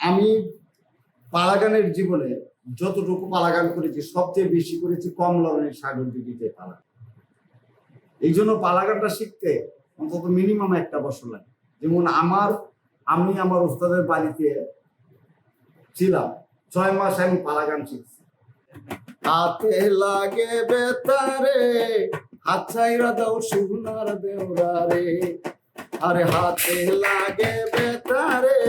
আমি পালাগানের জীবনে যতটুকু পালাগান করেছি, সবচেয়ে বেশি করেছি কমলনের সাগর দিদিতে পালা এই জন্য পালাগানটা শিখতে অন্তত মিনিমাম একটা বছর লাগে। যেমন আমার, আমি আমার ওস্তাদের বাড়িতে ছিলাম, ছয় মাস আমি পালাগান শিখছি। হাতে লাগে বেতারে, হাত ছাইরা দাও সোনার দেওরারে। আরে হাতে লাগে বেতারে,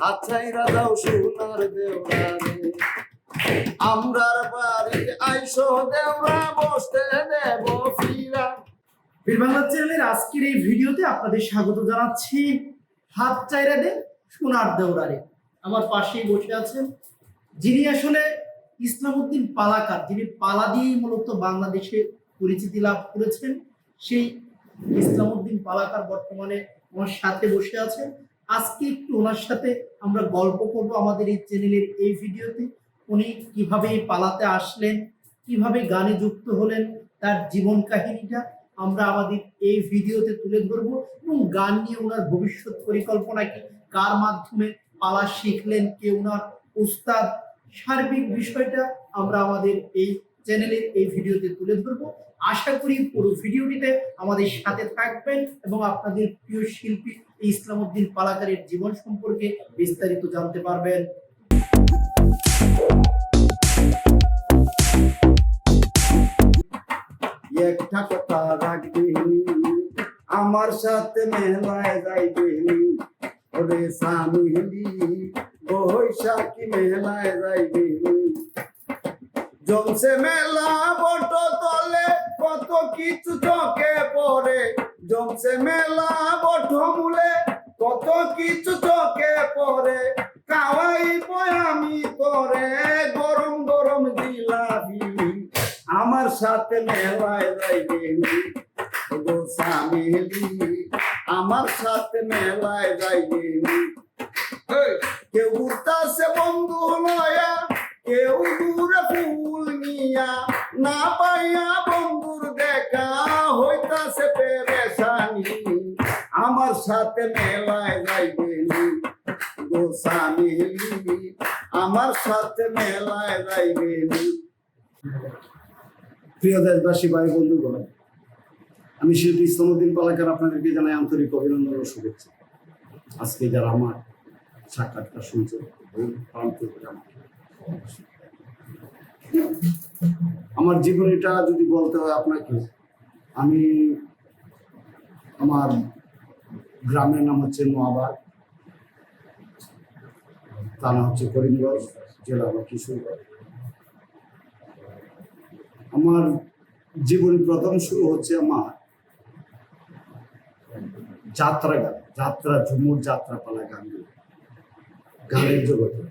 হাত ছাইরা দাও সোনার দেওরারে। আমরার বাড়ি আইসো দেওরা, বসতে দেব ফিরা। বীর বাংলা চ্যানেলের আজকের এই ভিডিওতে আপনাদের স্বাগত জানাচ্ছি হাত চাইরা দে সোনার দেওরারে। আমার পাশেই বসে আছেন যিনি আসলে ইসলামউদ্দিন পালাকার, যিনি পালা দিয়েই মূলত বাংলাদেশে পরিচিতি লাভ করেছেন, সেই ইসলামউদ্দিন পালাকার বর্তমানে আমার সাথে বসে আছেন। আজকে একটু ওনার সাথে আমরা গল্প করব আমাদের এই চ্যানেলের এই ভিডিওতে। উনি কীভাবে পালাতে আসলেন, কীভাবে গানে যুক্ত হলেন, তার জীবন কাহিনীটা আমরা আমাদের এই ভিডিওতে তুলে ধরবো এবং গান নিয়ে ওনার ভবিষ্যৎ পরিকল্পনা কি, কার মাধ্যমে পালা শিখলেন, কে ওনার উস্তাদ সার্বিক বিষয়টা আমরা আমাদের এই চ্যানেলের এই ভিডিওতে তুলে ধরবো। আশা করি পুরো ভিডিওটিতে আমাদের সাথে থাকবেন এবং আপনাদের প্রিয় শিল্পী ইসলামউদ্দিন পালাকারের জীবন সম্পর্কে বিস্তারিত জানতে পারবেন। আমার সাথে মেলায় যাইবি। ওরে সামিলি বৈশাখী মেলায় যাইবি জমছে মেলা বট তলে, কত কিছু চোখে পড়ে। জমছে মেলা বট মূলে, কত কিছু চোখে পড়ে। কাওয়াই আমি করে গরম গরম জিলাবি আমার সাথে মেলায় যাইবে গো সামিলি আমার সাথে মেলায় যাইবে কেউ উঠতাছে বন্ধু লয়া কেউ দূরে ফুল নিয়া। না পাইয়া বন্ধুর দেখা হইতাছে পেরেশানি। আমার সাথে মেলায় যাইবে গো সামিলি আমার সাথে মেলায় যাইবে প্রিয় দেশবাসী, ভাই, বন্ধুগণ, আমি শিল্পী ইসলামুদ্দিন পালাকার আপনাদেরকে জানাই আন্তরিক অভিনন্দন ও শুভেচ্ছা। আজকে যারা আমার সাক্ষাৎকার শুনছে? আমার। জীবনীটা যদি বলতে হয় আপনাকে, আমি আমার গ্রামের নাম হচ্ছে নোয়াবাদ থানা হচ্ছে করিমগঞ্জ, জেলা হলো কিশোরগঞ্জ। আমার জীবনী প্রথম শুরু হচ্ছে আমার যাত্রা গান যাত্রা ঝুমুর যাত্রা পালা গান। গানের জগতে।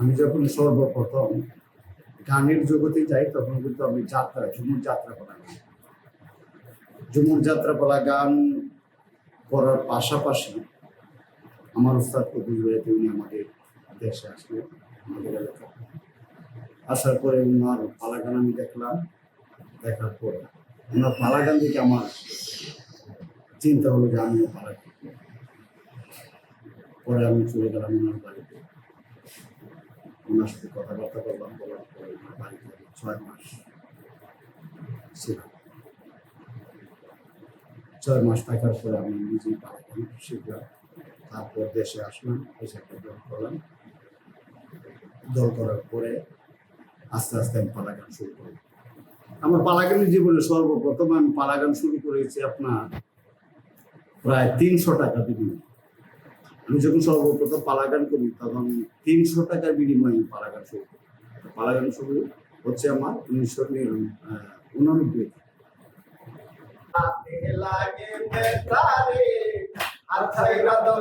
আমি যখন সর্বপ্রথম গানের জগতে যাই, তখন কিন্তু আমি যাত্রা, ঝুমুর যাত্রা পালা গান। ঝুমুর যাত্রা পালা গান করার পাশাপাশি আমার উস্তাদ কবির ভাইতে উনি আমাদের দেশে আসলেন, আমাদের এলাকায়। আসার পরে ওনার পালাগান আমি দেখলাম, দেখার পরে। ওনার পালাগান দেখে আমার চিন্তা হলো যে আমিও পালা। পরে আমি চলে গেলাম ওনার বাড়িতে। ওনার সাথে কথাবার্তা করলাম, বলার পরে ওনার বাড়িতে ছয় মাস। ছিলাম ছয় মাস থাকার পরে আমি নিজেই পালাগান শিখলাম তারপর দেশে আসলাম এসে একটা দল করলাম। দল করার পরে আস্তে আস্তে আমি পালাগান শুরু করি। আমার পালাগানের জীবনে সর্বপ্রথম আমি পালাগান শুরু করেছি আপনার প্রায় তিনশো টাকা বিনিময় আমি যখন সর্বপ্রথম পালাগান করি, তখন তিনশো টাকার বিনিময়ে পালাগান শুরু করি। পালাগান শুরু হচ্ছে আমার উনিশশো উনানব্বই আর দাও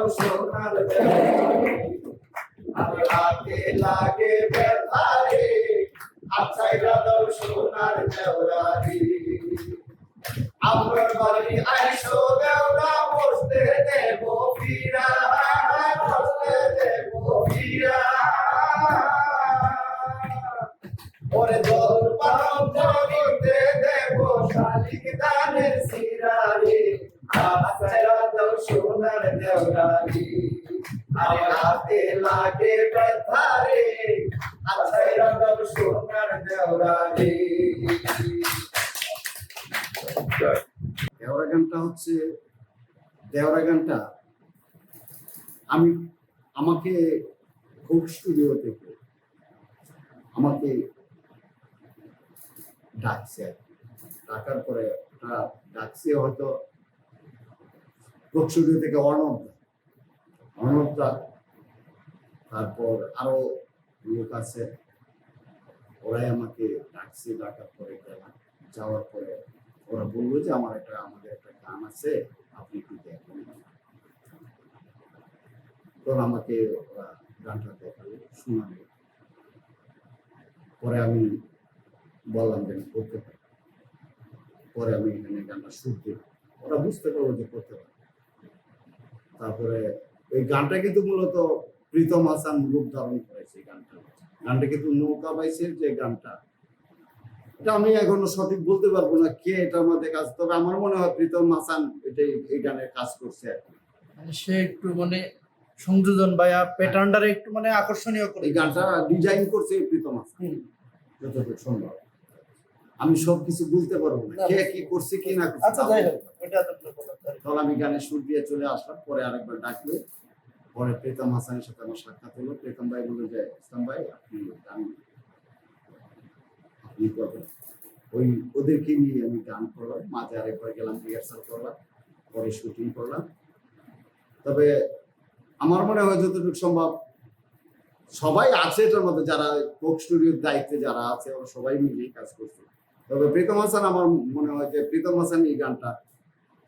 দেওরা গানটা হচ্ছে গানটা আমি আমাকে খুব স্টুডিও থেকে আমাকে ডাকছে। ডাকার পরে ডাকছে হয়তো স্টুডিও থেকে অর্ণব দা। তারপর আরও লোক আছে, ওরাই আমাকে ডাকছে, ডাকার পরে গেলাম যাওয়ার পরে ওরা বলল যে আমার একটা, আমাদের একটা গান আছে, আপনি একটু দেখুন? তখন আমাকে ওরা গানটা দেখাল, শোনালো। পরে আমি বললাম যে করতে পারি। পরে আমি এখানে গানটা শুনতে ওরা বুঝতে পারব যে করতে পারি। তারপরে এই গানটা কিন্তু মূলত প্রীতম হাসান রূপ ধারণ করেছে গানটা। গানটা কিন্তু নৌকা বাইসের যে গানটা। এটা আমি এখনও সঠিক বলতে পারব না কে এটার মধ্যে কাজ তবে আমার মনে হয় প্রীতম হাসান এটাই এই গানের কাজ করছে। মানে সে একটু মানে সংযোজন বা প্যাটার্নটারে একটু মানে আকর্ষণীয় করে। এই গানটা ডিজাইন করছে প্রীতম হাসান। যতটুকু সম্ভব। আমি সব কিছু বলতে পারব না কে কি করছে কি না করছে আচ্ছা যাই হোক পারব তখন আমি গানের সুর দিয়ে চলে আসলাম, পরে আরেকবার ডাকলো পরে প্রীতম হাসানের সাথে আমার সাক্ষাৎ হলো। প্রীতম ভাই বলল যে, ইসলাম ভাই, আপনি গান, আপনি করবেন। ওই ওদেরকে নিয়ে আমি গান করলাম, মাঝে আরেকবার গেলাম, রিহার্সাল করলাম, পরে শুটিং করলাম। তবে আমার মনে হয় যতটুকু সম্ভব, সবাই আছে এটার মধ্যে, যারা কোক স্টুডিওর দায়িত্বে যারা আছে, ওরা সবাই মিলেই কাজ করছে। তবে প্রীতম হাসান, আমার মনে হয় যে প্রীতম হাসান এই গানটা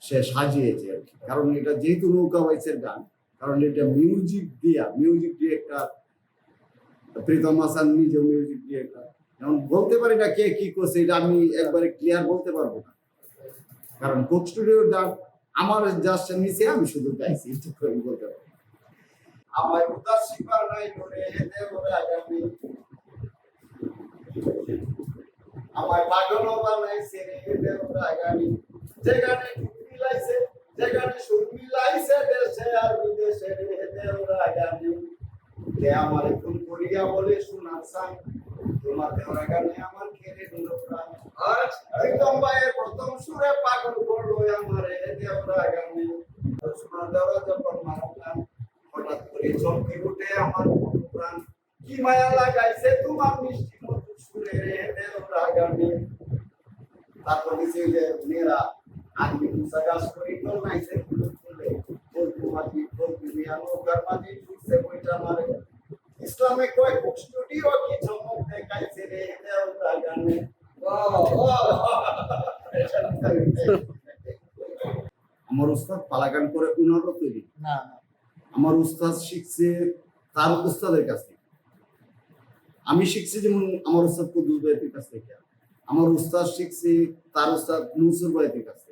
সে সাজিয়েছে আর কি। কারণ এটা যেহেতু নৌকা বাইসের গান, কারণ এটা মিউজিক দিয়া মিউজিক দিয়ে একটা প্রীতম হাসান নিজেও মিউজিক দিয়ে একটা যেমন বলতে পারি না কে কি করছে, এটা আমি একবারে ক্লিয়ার বলতে পারব না। কারণ কোক স্টুডিওর গান আমার জাস্ট নিচে আমি শুধু গাইছি এটুকু আমি বলতে পারব আমার উদাসী বানাই করে দেবরা গামি আমার পাগল বানাইছে রে গামি যেখানে সুর মিলাইছে যেখানে সুর মিলাইছে দেশে আর বিদেশে দেওরা গানি কে আমার খুন করিয়া বলে শোনার সাং তোমার দেওরা গানে আমার খেলে দিল প্রাণ। একদম ভাইয়ের প্রথম সুরে পাগল করল আমার দেওরা গানি শোনার দেওরা যখন মারলাম হঠাৎ করে চমকে উঠে আমার প্রাণ। কি মায়া লাগাইছে তোমার মিষ্টি মধুর সুরে দেওরা গানি তারপর নিচে যে মেয়েরা ইসলামে কয় স্টুডিও কি চমক দেখাইছে রে গানে আমার উস্তাদ পালাগান করে উনারও তৈরি। আমার উস্তাদ শিখছে তার উস্তাদের কাছ থেকে। আমি শিখছি যেমন আমার উস্তাদ কুদ্দুস ভাইয়ের কাছ থেকে। আমার উস্তাদ শিখছি তার উস্তাদ নুসুর ভাইয়ের কাছ থেকে।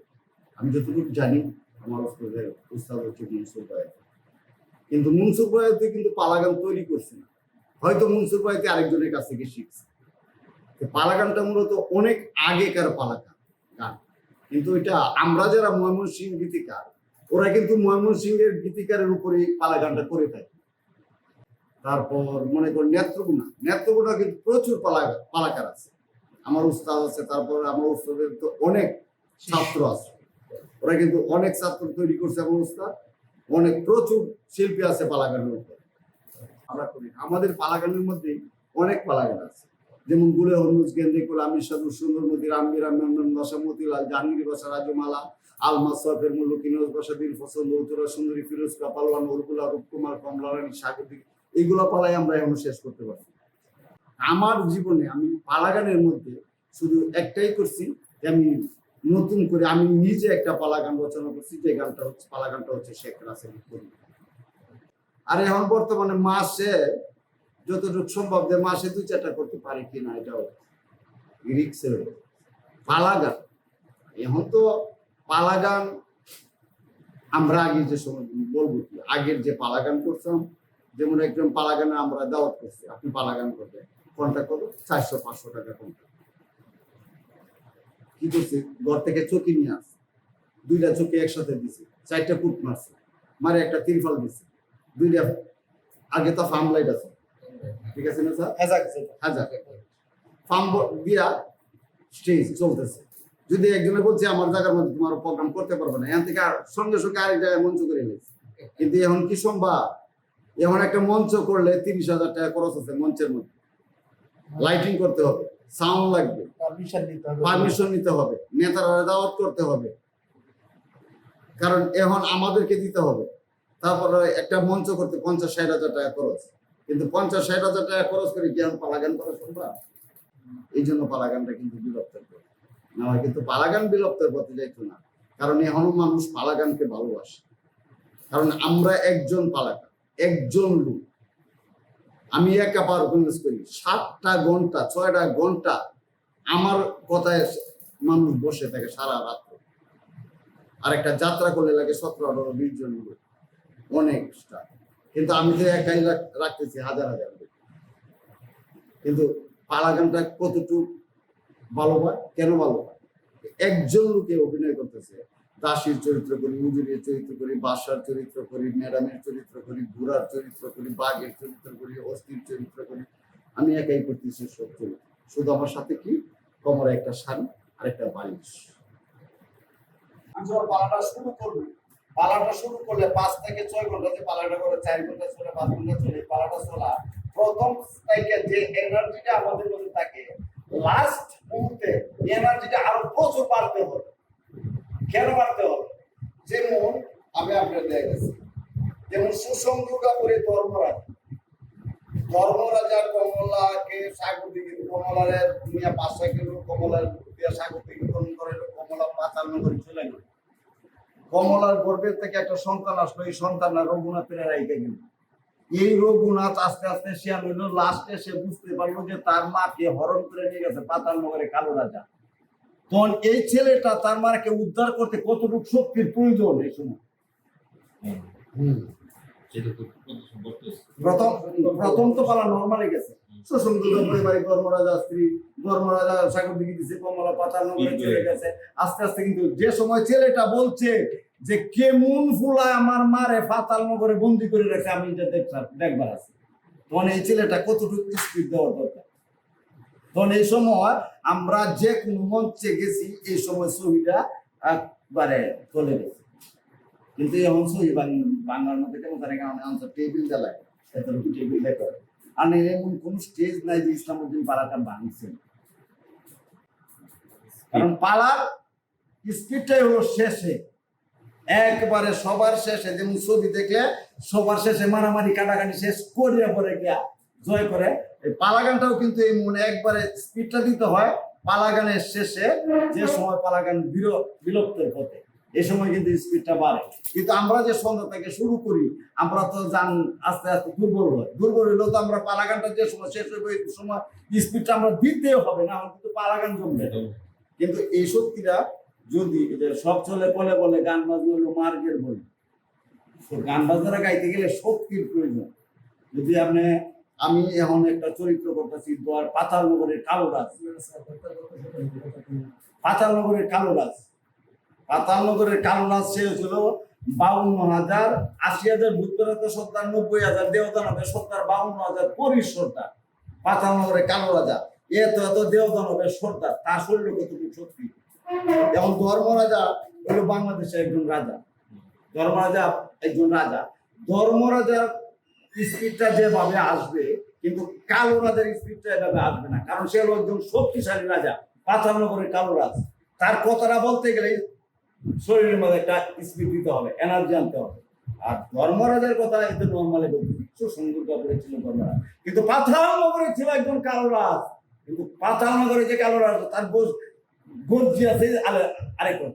আমি যতটুকু জানি, আমার উস্তাদের উস্তাদ হচ্ছে মনসুর কিন্তু মনসুর ভাইতে কিন্তু পালাগান তৈরি করছে না। হয়তো মনসুর ভাইতে আরেকজনের কাছ থেকে শিখছে। পালাগানটা মূলত অনেক আগেকার পালাগান গান। কিন্তু এটা আমরা যারা ময়মনসিংহ গীতিকার, ওরা কিন্তু ময়মনসিংহের গীতিকারের উপরেই পালাগানটা করে থাকে। তারপর মনে কর নেত্রকোনা। নেত্রকোনা কিন্তু প্রচুর পালা পালাকার আছে। আমার উস্তাদ আছে, তারপর আমার উস্তাদের তো অনেক ছাত্র আছে। ওরা কিন্তু অনেক ছাত্র তৈরি করছে উস্তাদ অনেক প্রচুর শিল্পী আছে পালাগানের উপর আমরা করি। আমাদের পালাগানের মধ্যে অনেক পালাগান আছে। যেমন গুলে হরমুজ, গেন্দে কুল, আমির সাধু সুন্দর মতি রামবীর রামনন্দন বসা মতিলাল, জাহাঙ্গীর বসা রাজমালা আলমা সফের মূল্য কিনোজ বসা দিন ফসল লৌতরা সুন্দরী, ফিরোজ কাপালওয়ান অরকুলা রূপকুমার কমলা রানী স্বাগতিক এইগুলা পালাই আমরা এখন শেষ করতে পারছি। আমার জীবনে আমি পালাগানের মধ্যে শুধু একটাই করছি, আমি নতুন করে আমি নিজে একটা পালাগান রচনা করছি, যে গানটা হচ্ছে, পালাগানটা হচ্ছে শেখ রাসেল করি আর এখন বর্তমানে মাসে যতটুকু সম্ভব যে মাসে দুই চারটা করতে পারি কিনা এটাও রিক্সের পালাগান। এখন তো পালাগান আমরা আগে যে সময় বলব কি, আগের যে পালাগান করতাম, যেমন একজন পালাগানে আমরা দাওয়াত করছি, আপনি পালাগান করবেন। কন্ট্যাক্ট করব চারশো, পাঁচশো টাকা কন্ট্যাক্ট কি করছে? ঘর থেকে চকি নিয়ে আসছে। দুইটা চকি একসাথে দিছে। চারটা কুট মারছে। মারে একটা তিরফল দিছে। দুইটা আগে তো ফার্ম লাইট আছে। ঠিক আছে না স্যার? যেটা। হাজার ফার্ম দিয়া স্টেজ চলতেছে। যদি একজনে বলছে আমার জায়গার মধ্যে তোমার প্রোগ্রাম করতে পারবে না। এখান থেকে আর সঙ্গে সঙ্গে আরেক জায়গায় মঞ্চ করে নিয়েছে। কিন্তু এখন কি সম্ভব? এখন একটা মঞ্চ করলে তিরিশ হাজার টাকা খরচ আছে মঞ্চের মধ্যে। লাইটিং করতে হবে। সাউন্ড লাগবে। পারমিশন নিতে হবে। পারমিশন নিতে হবে। নেতারা দাওয়াত করতে হবে। কারণ এখন আমাদেরকে দিতে হবে। তারপরে একটা মঞ্চ করতে পঞ্চাশ ষাট হাজার টাকা খরচ। কিন্তু পঞ্চাশ ষাট হাজার টাকা খরচ করে কি এখন পালাগান করা সম্ভব? এই জন্য পালাগানটা কিন্তু বিলুপ্তের পথে। না হয় কিন্তু পালাগান বিলুপ্তের পথে যাইতো না। কারণ এখনও মানুষ পালাগানকে ভালোবাসে। কারণ আমরা একজন পালাগান একজন লোক। আমি একা পারফরমেন্স করি। সাতটা ঘণ্টা, ছয়টা ঘণ্টা আমার কথায় মানুষ বসে থাকে সারা রাত্র আর একটা যাত্রা করলে লাগে সতেরো, আঠারো, বিশ জন অনেক। কিন্তু আমি তো একাই রাখতেছি হাজার হাজার কিন্তু পালা গানটা কতটুকু ভালো পায় কেন ভালো পায় একজন লোকে অভিনয় করতেছে। দাসীর চরিত্র করি উজুরের চরিত্র করি বাসার চরিত্র করি, ম্যাডামের চরিত্র করি ঘোড়ার চরিত্র করি, বাঘের চরিত্র করি, অস্থির চরিত্র করি। আমি একাই করতেছি সব চরিত্র। শুধু আমার সাথে কি? কোমরে একটা শাড়ি আর একটা বালিশ। আমি যখন পালাটা শুরু করব, পালাটা শুরু করলে পাঁচ থেকে ছয় ঘণ্টা যে পালাটা করে, চার ঘণ্টা চলে, পাঁচ ঘণ্টা চলে, পালাটা চলা, প্রথম থেকে যে এনার্জিটা আমাদের মধ্যে থাকে লাস্ট মুহূর্তে এনার্জিটা আরও প্রচুর বাড়তে হবে। কেন বাড়তে হবে? যেমন আমি আপনার দেখেছি যেমন সুসংযোগা করে ধর্মরাজ। ধর্মরাজা কমলাকে সাগর দিকে কমলারে দুনিয়া পাঁচশো কিলো কমলার সাগর দিকে করে কমলা পাঁচান্ন করে চলে গেল। কমলার গর্ভের থেকে একটা সন্তান আসলো, এই সন্তান রঘুনাথের রাইতে গেল। এই রঘুনাথ আস্তে আস্তে শেয়ার হইল, লাস্টে সে বুঝতে পারল যে তার মাকে হরণ করে নিয়ে গেছে পাতাল নগরে কালো রাজা। তখন এই ছেলেটা তার মাকে উদ্ধার করতে কতটুকু শক্তির প্রয়োজন? এই সময়। প্রথম প্রথম তো পালা নর্মালি গেছে। ধর্মরাজা স্ত্রী ধর্মরাজা সাগর দিকে দিছে কমলা পাতাল নগরে চলে গেছে। আস্তে আস্তে কিন্তু যে সময় ছেলেটা বলছে যে কেমন আমার মারে পাতাল নগরে বন্দি করে রেখে আমি এটা দেখবার দেখবার আছে। তখন এই ছেলেটা কতটুকু স্পিড দেওয়ার দরকার? তখন এই সময় আমরা যে কোনো মঞ্চে গেছি, এই সময় ছবিটা একবারে চলে গেছে। কিন্তু এখন সহি বাংলার মধ্যে কেমন জানি কারণ আনসার টেবিল জ্বালায় এতটুকু টেবিল দেখো। আর এমন কোন স্টেজ নাই যে পাড়াটা ভাঙছে কারণ পালার স্পিডটাই হলো শেষে। একবারে সবার শেষে, যেমন ছবি দেখলে সবার শেষে মারামারি, কাটাকাটি শেষ, করিয়া পরে গিয়া জয় করে এই পালা গানটাও কিন্তু এই মনে একবারে স্পিডটা দিতে হয় পালা গানের শেষে, যে সময় পালা গান বির- বিলুপ্তের পথে এই সময় কিন্তু স্পিডটা বাড়ে। কিন্তু আমরা যে সন্ধ্যা থেকে শুরু করি, আমরা তো জান আস্তে আস্তে দুর্বল হয়। দুর্বল হইলেও তো আমরা পালা গানটা যে সময় শেষ হবে এই সময় স্পিডটা আমরা দিতে হবে, না হলে কিন্তু পালা গান জমবে কিন্তু এই শক্তিটা যদি সব চলে বলে বলে গান বাজনা হলো মার্গের তো গান বাজনা গাইতে গেলে শক্তির প্রয়োজন। যদি আপনি আমি এখন একটা চরিত্র করতেছি, দোয়ার পাতাল নগরের কালো রাজ। পাতাল নগরের কালো রাজ। পাতাল নগরের কালো রাজ সে হয়েছিল বাউন্ন হাজার আশি হাজার ভূতরাত সত্তর, নব্বই হাজার দেবদানবের সত্তর, বাউন্ন হাজার পরিশ সর্দার। পাতাল নগরের কালো রাজা। এত এত দেবদানবের সর্দার তার শরীরে কতটুকু শক্তি? যেমন ধর্মরাজা হলো বাংলাদেশের একজন রাজা। ধর্মরাজা একজন রাজা। ধর্মরাজার স্পিডটা যেভাবে আসবে, কিন্তু কালো রাজার স্পিডটা এভাবে আসবে না। কারণ সে একজন শক্তিশালী রাজা পাতালনগরের কালো রাজ। তার কথাটা বলতে গেলে শরীরের মধ্যে একটা স্পিড দিতে হবে এনার্জি আনতে হবে। আর ধর্মরাজের কথা এতে নর্মালি বলতে সুসংযোগ করেছিল ধর্মরাজ। কিন্তু পাতালনগরে ছিল একজন কালো রাজ। কিন্তু পাতালনগরে যে কালো রাজ, তার বোঝ গর্জি আছে আরে- আরেক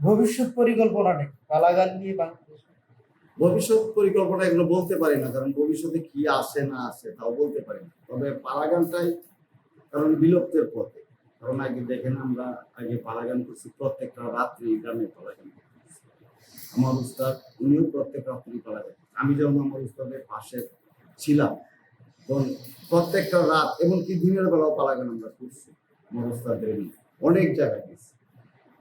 ভবিষ্যৎ পরিকল্পনা নেই। পালাগান নিয়ে ভবিষ্যৎ পরিকল্পনা এগুলো বলতে পারি না, কারণ ভবিষ্যতে কি আসে না আসে তাও বলতে পারি না। তবে পালাগানটাই কারণ বিলুপ্তের পথে। কারণ আগে দেখেন আমরা আগে পালাগান করছি, প্রত্যেকটা রাত্রি গ্রামে করতেছি। আমার উস্তাদ, উনিও প্রত্যেক রাত্রি পালাগান আমি যখন আমার উস্তাদের পাশে ছিলাম, তখন প্রত্যেকটা রাত, এমনকি দিনের বেলাও পালাগান আমরা করছি। আমার উস্তাদের অনেক জায়গায় গেছি।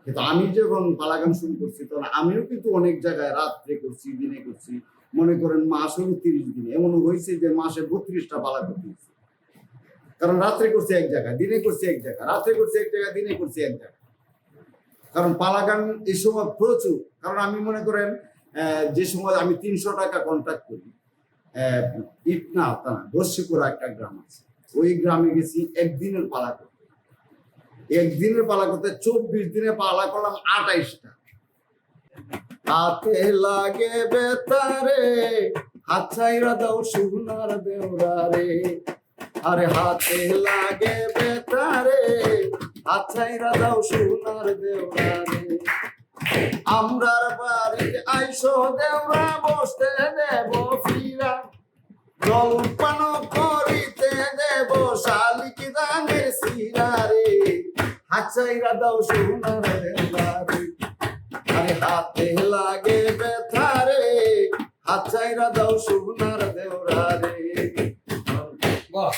কিন্তু আমি যখন পালাগান শুরু করছি তখন আমিও কিন্তু অনেক জায়গায় রাত্রে করছি দিনে করছি। মনে করেন মাসেও তিরিশ দিন। এমন হয়েছে যে মাসে বত্রিশটা পালা করতে। কারণ রাত্রে করছে এক জায়গায় দিনে করছে এক জায়গায় রাত্রে করছে এক জায়গায় দিনে করছে এক জায়গায় কারণ পালা গান এই সময় প্রচুর। কারণ আমি মনে করেন যে সময় আমি তিনশো টাকা কন্ট্যাক্ট করি আহ, ইট না তা না বর্ষিপুরা একটা গ্রাম আছে। ওই গ্রামে গেছি একদিনের পালা করতে একদিনের পালা করতে, চব্বিশ দিনে পালা করলাম আঠাইশটা। হাতে লাগে বেতারে হাত ছাইরা দাও সোনার আরে হাতে লাগে বেতারে হাত দাও সোনার আমরার বাড়িতে আইসো, দেওরা বসতে দেব ফিরা। জলপান করিতে দেব শালিক দানের সিরারে ছাইরা দাও সোনার হেলারে আরে হাতে লাগে ব্যথারে হাত চাইরা দাও সোনার দেওরারে। ধন্যবাদ।